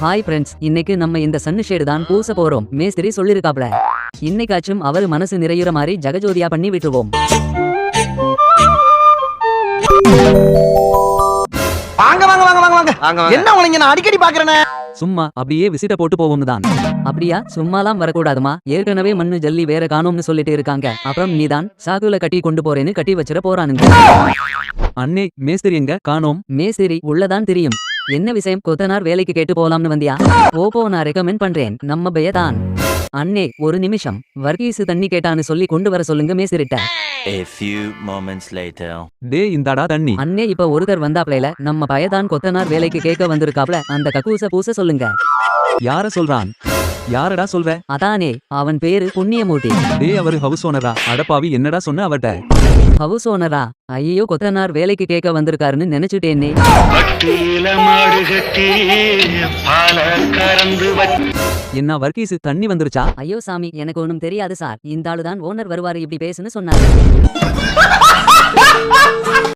Hi friends இன்னைக்கு நம்ம இந்த சன்னு ஷேடு தான் பூச போறோம். மேஸ்திரி சொல்லிருக்காப்ல. இன்னைக்காச்சும் அவர் மனசு நிறையுற மாதிரி ஜகஜோதியா பண்ணி விட்டுருவோம். வாங்க வாங்க வாங்க வாங்க வாங்க. என்ன உங்களை நான் அடிக்கடி பாக்குறேனே சும்மா அப்படியே விசிட்ட போட்டு போவோம்னு தான். அப்படியா? சும்மாலாம் வரக்கூடாதுமா. ஏற்கனவே மண்ணு ஜல்லி வேற காணோம்னு சொல்லிட்டு இருக்காங்க. அப்புறம் நீதான் சாக்குல கட்டி கொண்டு போறேன்னு கட்டி வச்சிட போறானுங்க. அண்ணே மேஸ்திரி எங்க? காணோம். மேஸ்திரி உள்ளதான் தெரியும். என்ன விஷயம்? கொத்தனார் வேலைக்கு கேட்டு போலாம்னு வந்தியா? ஓப்போ நான் ரெக்கமெண்ட் பண்றேன். நம்ம பயதான் அண்ணே ஒரு நிமிஷம். வர்கீசு தண்ணி கேட்டான்னு சொல்லி கொண்டு வர சொல்லுங்க மேஸ்திரிட்ட A few moments later. டே இந்தாடா தண்ணி. அண்ணே இப்ப ஒருத்தர் வந்தாப்லைல நம்ம பயதான் கொத்தனார் வேலைக்கு கேட்க வந்திருக்காப்ல அந்த கக்கூச பூச சொல்லுங்க. யார சொல்றான்? யாரடா சொல்ற? அதானே அவன் பேரு புண்ணியமூர்த்தி. டே அவரு ஹவுஸ் ஓனரா அடப்பாவி என்னடா சொன்ன அவட்ட ஹவுஸ் ஓனரா? ஐயோ கொத்தனார் வேலைக்கு கேட்க வந்திருக்காருன்னு நினைச்சுட்டேனே. என்ன வர்க்கீஸ் தண்ணி வந்துருச்சா? ஐயோ சாமி எனக்கு ஒண்ணும் தெரியாது சார். இந்த ஆளுதான் ஓனர் வருவாரு இப்படி பேசுன்னு சொன்னாரு.